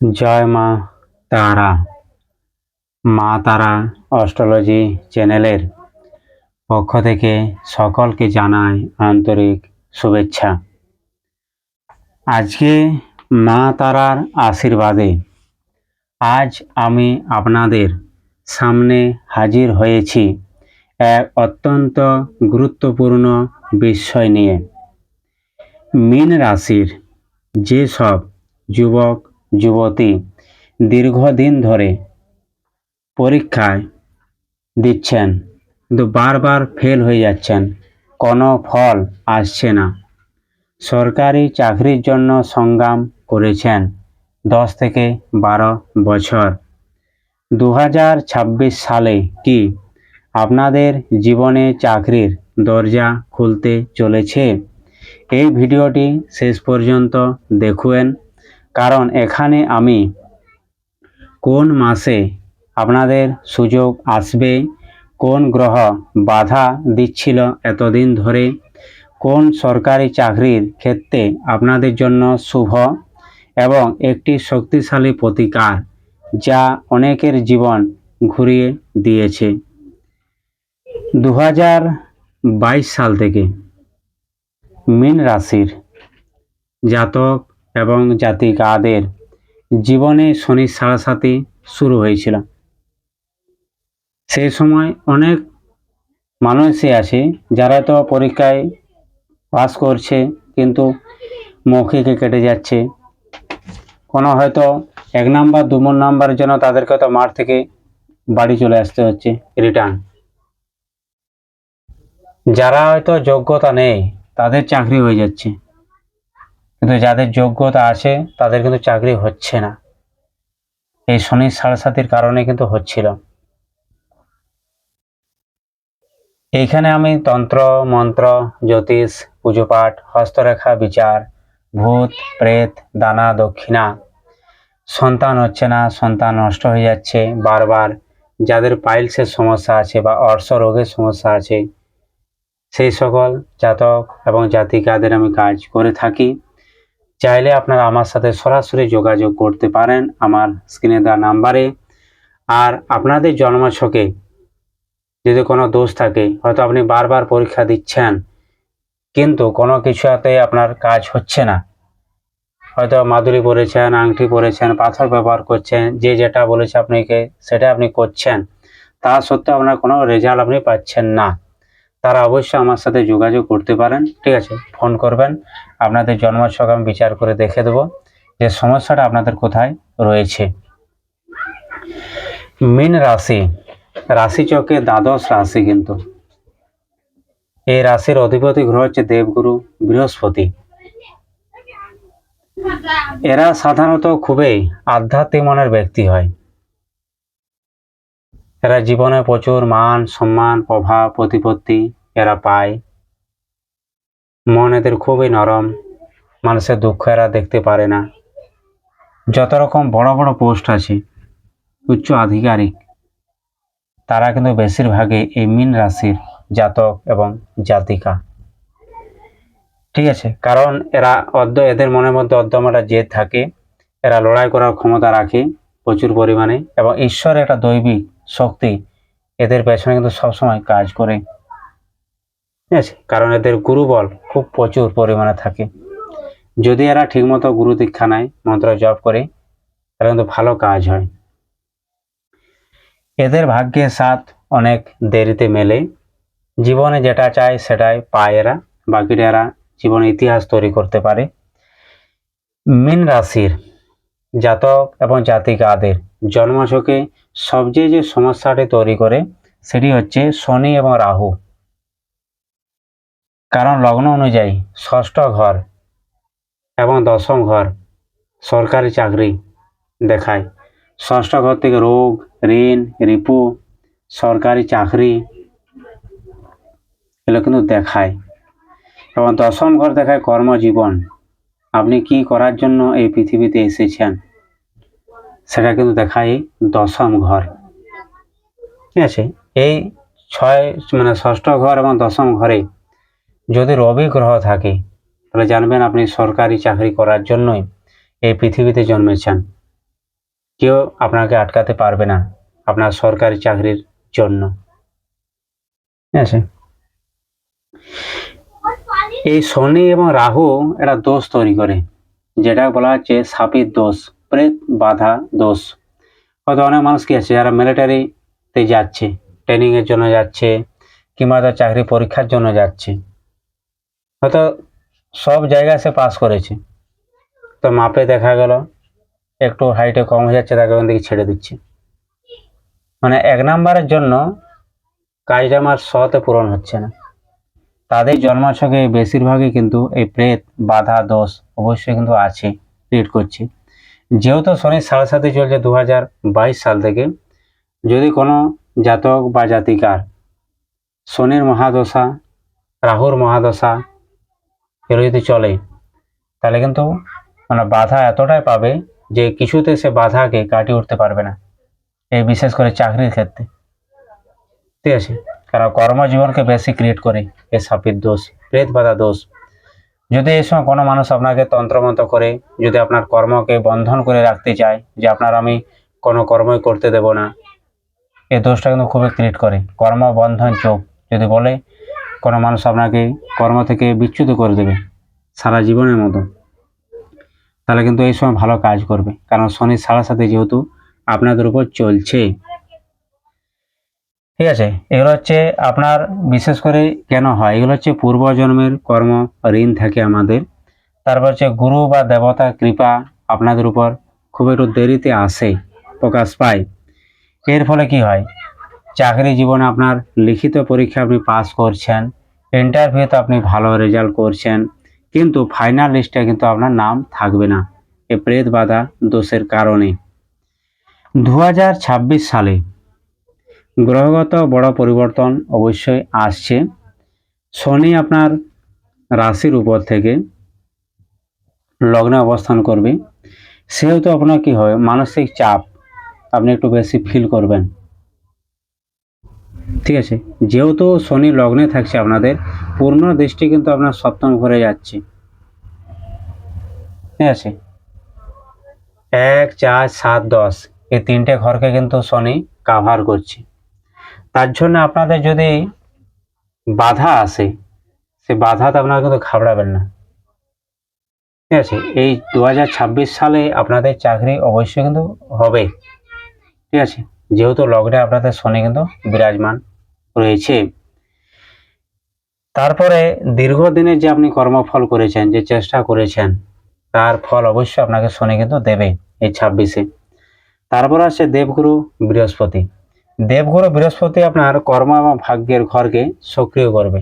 জয় মা তারা। মা তারা অস্ট্রোলজি চ্যানেলের পক্ষ থেকে সকলকে জানাই আন্তরিক শুভেচ্ছা। আজকে মা তারার আশীর্বাদে আজ আমি আপনাদের সামনে হাজির হয়েছি এক অত্যন্ত গুরুত্বপূর্ণ বিষয় নিয়ে। মীন রাশির যেসব যুবক যুবতী দীর্ঘদিন ধরে পরীক্ষায় দিচ্ছেন। কিন্তু বারবার ফেল হয়ে যাচ্ছেন। কোনো ফল আসছে না। সরকারি চাকরির জন্য সংগ্রাম করেছেন দশ থেকে বারো বছর। দু হাজার ছাব্বিশ সালে কি আপনাদের জীবনে চাকরির দরজা খুলতে চলেছে? এই ভিডিওটি শেষ পর্যন্ত দেখুন। কারণ এখানে আমি কোন মাসে আপনাদের সুযোগ আসবে? কোন গ্রহ বাধা দিচ্ছিল এতদিন ধরে? কোন সরকারি চাকরির ক্ষেত্রে আপনাদের জন্য শুভ এবং একটি শক্তিশালী প্রতিকার যা অনেকের জীবন ঘুরিয়ে দিয়েছে? দু হাজার বাইশ সাল থেকে মীন রাশির জাতক এবং জাতি জাতিকাদের জীবনে শনির সাড়াসাথী শুরু হয়েছিল। সেই সময় অনেক মানুষই আছে যারা তো পরীক্ষায় পাস করছে, কিন্তু মৌখিকে কেটে যাচ্ছে। কোনো হয়তো এক নাম্বার, দু নাম্বারের জন্য তাদেরকে তো মাঠ থেকে বাড়ি চলে আসতে হচ্ছে, রিটার্ন। যারা হয়তো যোগ্যতা নেই, তাদের চাকরি হয়ে যাচ্ছে। কিন্তু যাদের যোগ্যতা আছে, তাদের কিন্তু চাকরি হচ্ছে না। এই শনির সাড়ে কারণে কিন্তু হচ্ছিল। এইখানে আমি তন্ত্র, মন্ত্র, জ্যোতিষ পুজোপাঠ হস্তরেখা, বিচার, ভূত, প্রেত, দানা, দক্ষিণা। সন্তান হচ্ছে না, সন্তান নষ্ট হয়ে যাচ্ছে। বারবার যাদের পাইলসের সমস্যা আছে বা অর্শ রোগের সমস্যা আছে, সেই সকল জাতক এবং জাতিকাদের আমি কাজ করে থাকি। চাইলে আপনারা আমার সাথে সরাসরি যোগাযোগ করতে পারেন আমার স্ক্রিনে দেওয়া নাম্বারে। আর আপনাদের জন্মছকে যদি কোনো দোষ থাকে, হয়তো আপনি বারবার পরীক্ষা দিচ্ছেন, কিন্তু কোনো কিছুতে আপনার কাজ হচ্ছে না। হয়তো মাদুরি পরেছেন, আংটি পরেছেন, পাথর ব্যবহার করছেন, যে যেটা বলেছে আপনাকে সেটা আপনি করছেন। তা সত্ত্বেও আপনার কোনো রেজাল্ট আপনি পাচ্ছেন না। তারা অবশ্যই আমার সাথে যোগাযোগ করতে পারেন, ঠিক আছে? ফোন করবেন, আপনাদের জন্মছক আমি বিচার করে দেখে দেবো যে সমস্যাটা আপনাদের কোথায় রয়েছে। মীন রাশি রাশি চকে দ্বাদশ রাশি কিন্তু। এই রাশির অধিপতি গ্রহ হচ্ছে দেবগুরু, বৃহস্পতি। এরা সাধারণত খুবই আধ্যাত্মিক মনের ব্যক্তি হয়। এরা জীবনে প্রচুর মান, সম্মান, প্রভাব, প্রতিপত্তি এরা পায়। মন এদের খুবই নরম, মানুষের দুঃখ এরা দেখতে পারে না। যত রকম বড় বড় পোস্ট আছে, উচ্চ আধিকারিক, তারা কিন্তু বেশিরভাগই এই মিন রাশির জাতক এবং জাতিকা। ঠিক আছে, কারণ এরা অদ্য, এদের মনের মধ্যে অদ্যমটা জেদ থাকে, এরা লড়াই করার ক্ষমতা রাখে প্রচুর পরিমাণে এবং ঈশ্বরের একটা দৈবিক শক্তি এদের পেছনে কিন্তু সবসময় কাজ করে। ঠিক আছে? কারণ এদের গুরুবল খুব প্রচুর পরিমাণে থাকে। যদি এরা ঠিকমতো গুরু দীক্ষা নেয়, মন্ত্র জপ করে, তাহলে কিন্তু ভালো কাজ হয়। এদের ভাগ্যের সাথ অনেক দেরিতে মেলে। জীবনে যেটা চায় সেটাই পায় এরা। বাকিটা এরা জীবনে ইতিহাস তৈরি করতে পারে। মীন রাশির জাতক এবং জাতিকাদের জন্মছকে সবচেয়ে যে সমস্যাটি তৈরি করে, সেটি হচ্ছে শনি এবং রাহু। কারণ লগ্ন অনুযায়ী ষষ্ঠ ঘর এবং দশম ঘর সরকারি চাকরি দেখায়। ষষ্ঠ ঘর থেকে রোগ, ঋণ, রিপু, সরকারি চাকরি এগুলো কিন্তু দেখায়। এবং দশম ঘর দেখায় কর্মজীবন। আপনি কি করার জন্য এই পৃথিবীতে এসেছেন? সেটা কিন্তু দেখায় দশম ঘর। ঠিক আছে? এই ছয় মানে ষষ্ঠ ঘর এবং দশম ঘরে যদি রবি গ্রহ থাকে, তাহলে জানবেন আপনি সরকারি চাকরি করার জন্যই এই পৃথিবীতে জন্মেছেন। কেউ আপনাকে আটকাতে পারবে না আপনার সরকারি চাকরির জন্য। ঠিক আছে? এই শনি এবং রাহু একটা দোষ তৈরি করে, যেটা বলা হচ্ছে সাপির দোষ, প্রেত বাধা দোষ। হয়তো অনেক মানুষ কি আছে, যারা মিলিটারিতে যাচ্ছে ট্রেনিংয়ের জন্য যাচ্ছে, কিংবা তার চাকরি পরীক্ষার জন্য যাচ্ছে। হয়তো সব জায়গায় সে পাস করেছে। তো মাপে দেখা গেল, একটু হাইটে কম হয়ে যাচ্ছে, তাকে ওখান থেকে ছেড়ে দিচ্ছে। মানে এক নাম্বারের জন্য কাজটা আমার সতে পূরণ হচ্ছে না। তাদের জন্মাছকে বেশিরভাগই কিন্তু এই প্রেত, বাধা, দোষ অবশ্যই কিন্তু আছে ক্রিয়েট করছে। যেহেতু শনির সাড়ে সাথে চলছে দু বাইশ সাল থেকে, যদি কোনো জাতক বা জাতিকার শনির মহাদশা, রাহুর মহাদশা এগুলো যদি চলে, তাহলে কিন্তু মানে বাধা এতটাই পাবে যে কিছুতে সে বাধাকে কাটিয়ে উঠতে পারবে না, এই বিশেষ করে চাকরির ক্ষেত্রে। ঠিক আছে? কারণ কর্মজীবনকে বেশি ক্রিয়েট করে এই সাপির দোষ, প্রেত বাধা দোষ। যদি এই সময় কোনো মানুষ আপনাকে তন্ত্রমন্ত্র করে, যদি আপনার কর্মকে বন্ধন করে রাখতে চায়, যে আপনার আমি কোনো কর্মই করতে দেব না এই দোষটা কিন্তু খুবই ক্রিয়েট করে। কর্মবন্ধন চোখ যদি বলে কোনো মানুষ আপনাকে কর্ম থেকে বিচ্যুত করে দেবে সারা জীবনের মতো। তাহলে কিন্তু এই সময় ভালো কাজ করবে। কারণ শনির সাড়ে সাথে যেহেতু আপনাদের উপর চলছে। ঠিক আছে? এগুলো হচ্ছে আপনার বিশেষ করে কেন হয়? এগুলো হচ্ছে পূর্বজন্মের কর্ম, ঋণ থাকে আমাদের। তারপর হচ্ছে গুরু বা দেবতা কৃপা আপনাদের উপর খুব একটু দেরিতে আসে, প্রকাশ পায়। এর ফলে কি হয়? চাকরি জীবনে আপনার লিখিত পরীক্ষা আপনি পাস করছেন। ইন্টারভিউতে আপনি ভালো রেজাল্ট করছেন, কিন্তু ফাইনাল লিস্টে কিন্তু আপনার নাম থাকবে না। এ প্রেত বাধা দোষের কারণে। দু হাজার ছাব্বিশ সালে গ্রহগত বড় পরিবর্তন অবশ্যই আসছে। শনি আপনার রাশির উপর থেকে লগ্নে অবস্থান করবে। সেহেতু আপনার কি হবে? মানসিক চাপ। আপনি একটু বেশি ফিল করবেন। ঠিক আছে। যেহেতু শনি লগ্নে থাকছে আপনাদের, পূর্ণ দৃষ্টি কিন্তু আপনার সপ্তম ঘরে যাচ্ছে। ঠিক আছে? এক, চার, সাত, দশ, এই তিনটে ঘরকে কিন্তু শনি কাভার করছে। তার জন্য আপনাদের যদি বাধা আসে, সে বাধাতে আপনারা কিন্তু ঘাবড়াবেন না। ঠিক আছে? এই দু হাজার ছাব্বিশ সালে আপনাদের চাকরি অবশ্যই কিন্তু হবে। ঠিক আছে? যেহেতু লগ্নে আপনাদের শনি কিন্তু বিরাজমান। রয়েছে। তারপরে দীর্ঘদিনের যে আপনি কর্মফল করেছেন, যে চেষ্টা করেছেন, তার ফল অবশ্যই আপনাকে শনি কিন্তু দেবে এই ছাব্বিশে। তারপর আসছে দেবগুরু বৃহস্পতি। দেবগুরু বৃহস্পতি আপনার কর্ম এবং ভাগ্যের ঘরকে সক্রিয় করবে।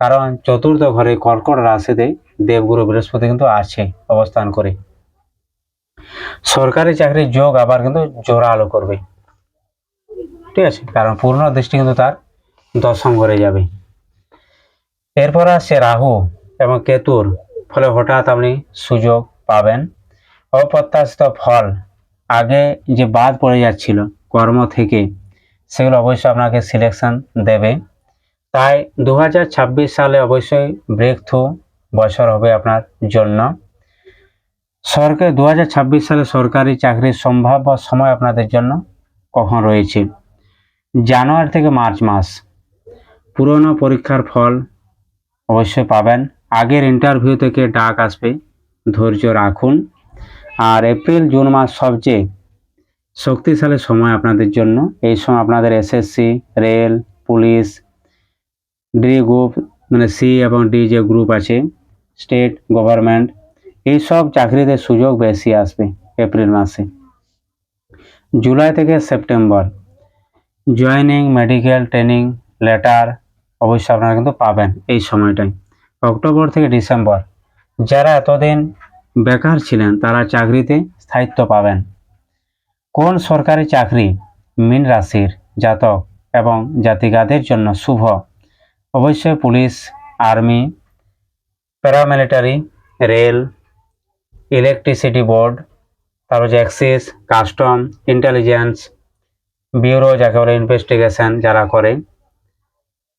কারণ চতুর্থ ঘরে কর্কট রাশিতে দেবগুরু বৃহস্পতি কিন্তু আছে অবস্থান করে। সরকারি চাকরির যোগ আবার কিন্তু জোরালো করবে। ঠিক আছে? কারণ পূর্ণ দৃষ্টি কিন্তু তার দশম ঘরে যাবে। এরপর আসছে রাহু এবং কেতুর। ফলে হঠাৎ আপনি সুযোগ পাবেন। অপ্রত্যাশিত ফল আগে যে বাদ পড়ে যাচ্ছিল কর্ম থেকে, সেগুলো অবশ্যই আপনাকে সিলেকশন দেবে। তাই দু হাজার ছাব্বিশ সালে অবশ্যই ব্রেক থ্রু বছর হবে আপনার জন্য। সরকার দু হাজার ছাব্বিশ সালে সরকারি চাকরির সম্ভাব্য সময় আপনাদের জন্য কখন রয়েছে? জানুয়ারি থেকে মার্চ মাস। পুরনো পরীক্ষার ফল অবশ্যই পাবেন। আগের ইন্টারভিউ থেকে ডাক আসবে, ধৈর্য রাখুন। আর এপ্রিল জুন মাস সবচেয়ে শক্তিশালী সময় আপনাদের জন্য। এই সময় আপনাদের SSC rail police D group মানে সি এবং ডি যে গ্রুপ আছে স্টেট গভর্নমেন্ট এইসব চাকরিতে সুযোগ বেশি আসবে এপ্রিল মাসে। জুলাই থেকে September joining medical training letter অবশ্যই আপনারা কিন্তু পাবেন এই সময়টায় অক্টোবর থেকে ডিসেম্বর, যারা এতদিন বেকার ছিলেন, তারা চাকরিতে স্থায়িত্ব পাবেন। কোন সরকারি চাকরি? মীন রাশির জাতক এবং জাতিগাদের জন্য শুভ। অবশ্যই police, army, paramilitary, rail, electricity board, তারপর যে অ্যাক্সিস, কাস্টম, ইন্টেলিজেন্স, ব্যুরো, যাকে বলে ইনভেস্টিগেশন যারা করে।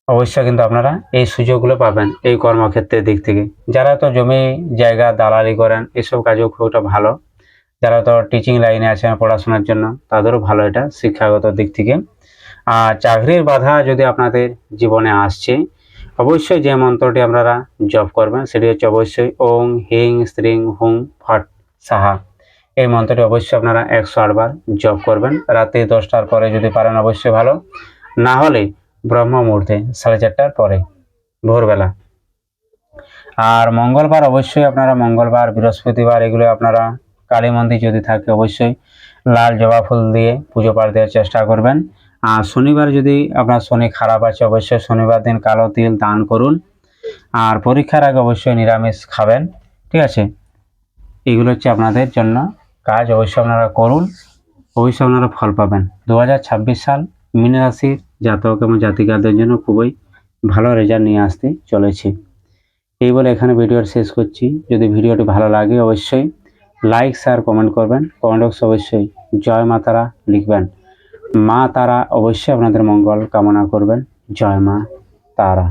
অবশ্যই কিন্তু আপনারা এই সুযোগগুলো পাবেন এই কর্মক্ষেত্রের দিক থেকে। যারা তো জমি, জায়গা, দালালি করেন, এসব কাজেও খুব একটা ভালো। যারা তো টিচিং লাইনে আছে পড়াশোনার জন্য, তাদেরও ভালো এটা শিক্ষাগত দিক থেকে। আর চাকরির বাধা যদি আপনাদের জীবনে আসছে, অবশ্যই যে মন্ত্রটি আপনারা জপ করবেন, সেটি হচ্ছে অবশ্যই ওং, হিং, স্ত্রিং, হুং, ফট, সাহা। এই মন্ত্রটি অবশ্যই আপনারা একশো আটবার জপ করবেন। রাত্রি দশটার পরে যদি পারেন, অবশ্যই ভালো। না হলে ব্রহ্ম মুহূর্তে সাড়ে চারটার পরে, ভোরবেলা। আর মঙ্গলবার অবশ্যই আপনারা মঙ্গলবার, বৃহস্পতিবার এগুলো আপনারা কালী মন্দির যদি থাকে অবশ্যই লাল জবা ফুল দিয়ে পুজো পাঠ দেওয়ার চেষ্টা করবেন। আর শনিবার যদি আপনার শনি খারাপ আছে, অবশ্যই শনিবার দিন কালো তিল দান করুন। আর পরীক্ষার আগে অবশ্যই নিরামিষ খাবেন, ঠিক আছে? এগুলো হচ্ছে আপনাদের জন্য কাজ, অবশ্যই আপনারা করুন। অবশ্যই আপনারা ফল পাবেন। দু হাজার ছাব্বিশ সাল মীন রাশির জাতক এবং জাতিকাদের জন্য খুবই ভালো রেজাল্ট নিয়ে আসতে চলেছে। এই বলে এখানে ভিডিওর শেষ করছি। যদি ভিডিওটি ভালো লাগে অবশ্যই লাইক শেয়ার কমেন্ট করবেন। কমেন্ট বক্সে অবশ্যই জয় মা তারা লিখবেন। মা তারা অবশ্যই আপনাদের মঙ্গল কামনা করবেন। জয় মা তারা।